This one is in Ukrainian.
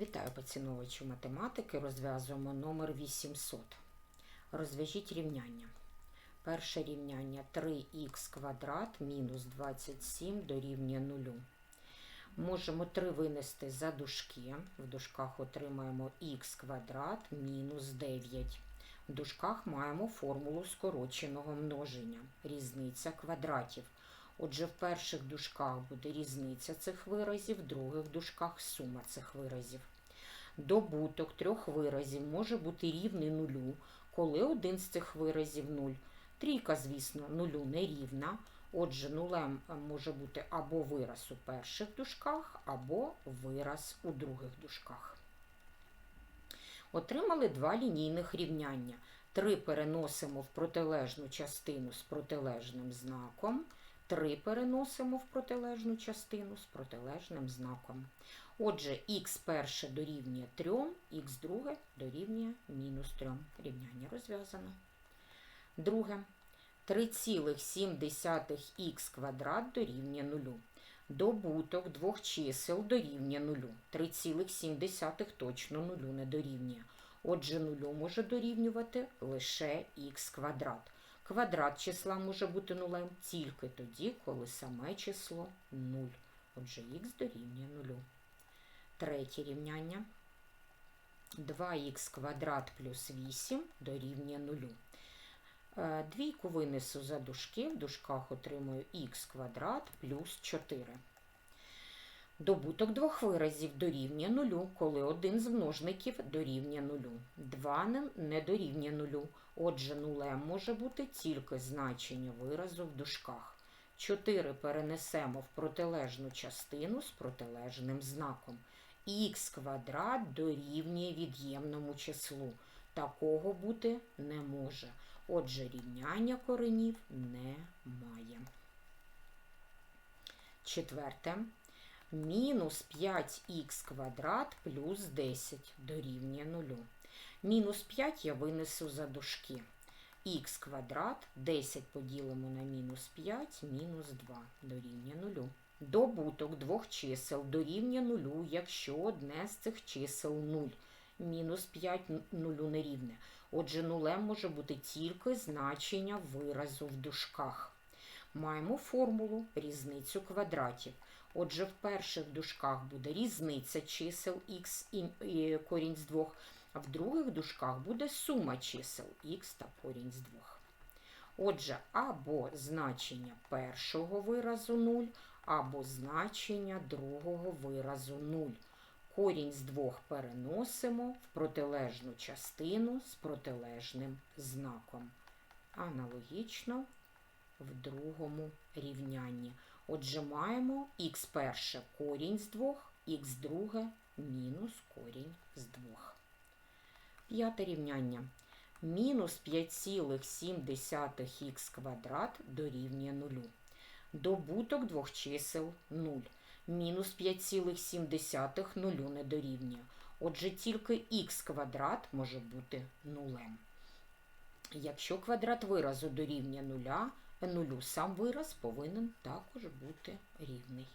Вітаю поціновувачів математики. Розв'язуємо номер 800. Розв'яжіть рівняння. Перше рівняння 3х квадрат мінус 27 дорівнює 0. Можемо 3 винести за дужки. В дужках отримаємо х квадрат мінус 9. В дужках маємо формулу скороченого множення. Різниця квадратів. Отже, в перших дужках буде різниця цих виразів, в других дужках сума цих виразів. Добуток трьох виразів може бути рівний нулю, коли один з цих виразів нуль. Трійка, звісно, нулю не рівна. Отже, нулем може бути або вираз у перших дужках, або вираз у других дужках. Отримали два лінійних рівняння. Три переносимо в протилежну частину з протилежним знаком. 3 переносимо в протилежну частину з протилежним знаком. Отже, х перше дорівнює 3, х друге дорівнює мінус 3. Рівняння розв'язано. Друге. 3,7х квадрат дорівнює 0. Добуток двох чисел дорівнює 0. 3,7 точно 0 не дорівнює. Отже, 0 може дорівнювати лише х квадрат. Квадрат числа може бути нулем тільки тоді, коли саме число 0. Отже, х дорівнює 0. Третє рівняння. 2х квадрат плюс 8 дорівнює 0. Е, Двійку винесу за дужки, в дужках отримую х квадрат плюс 4. Добуток двох виразів дорівнює нулю, коли один з множників дорівнює нулю. Два не дорівнює нулю. Отже, нулем може бути тільки значення виразу в дужках. 4 перенесемо в протилежну частину з протилежним знаком. Х квадрат дорівнює від'ємному числу. Такого бути не може. Отже, рівняння коренів немає. Четверте. Мінус 5х квадрат плюс 10 дорівнює 0. Мінус 5 я винесу за дужки. х квадрат 10 поділимо на мінус 5, мінус 2 дорівнює 0. Добуток двох чисел дорівнює 0, якщо одне з цих чисел 0. Мінус 5 нулю не рівне. Отже, нулем може бути тільки значення виразу в дужках. Маємо формулу різницю квадратів. Отже, в перших дужках буде різниця чисел х і корінь з 2, а в других дужках буде сума чисел х та корінь з 2. Отже, або значення першого виразу 0, або значення другого виразу 0. Корінь з 2 переносимо в протилежну частину з протилежним знаком. Аналогічно в другому рівнянні. Отже, маємо х перше корінь з 2, х друге мінус корінь з 2. П'яте рівняння. Мінус 5,7х квадрат дорівнює 0. Добуток двох чисел 0. Мінус 5,7 нулю не дорівнює. Отже, тільки х квадрат може бути нулем. Якщо квадрат виразу дорівнює нуля, нулю сам вираз повинен також бути рівний.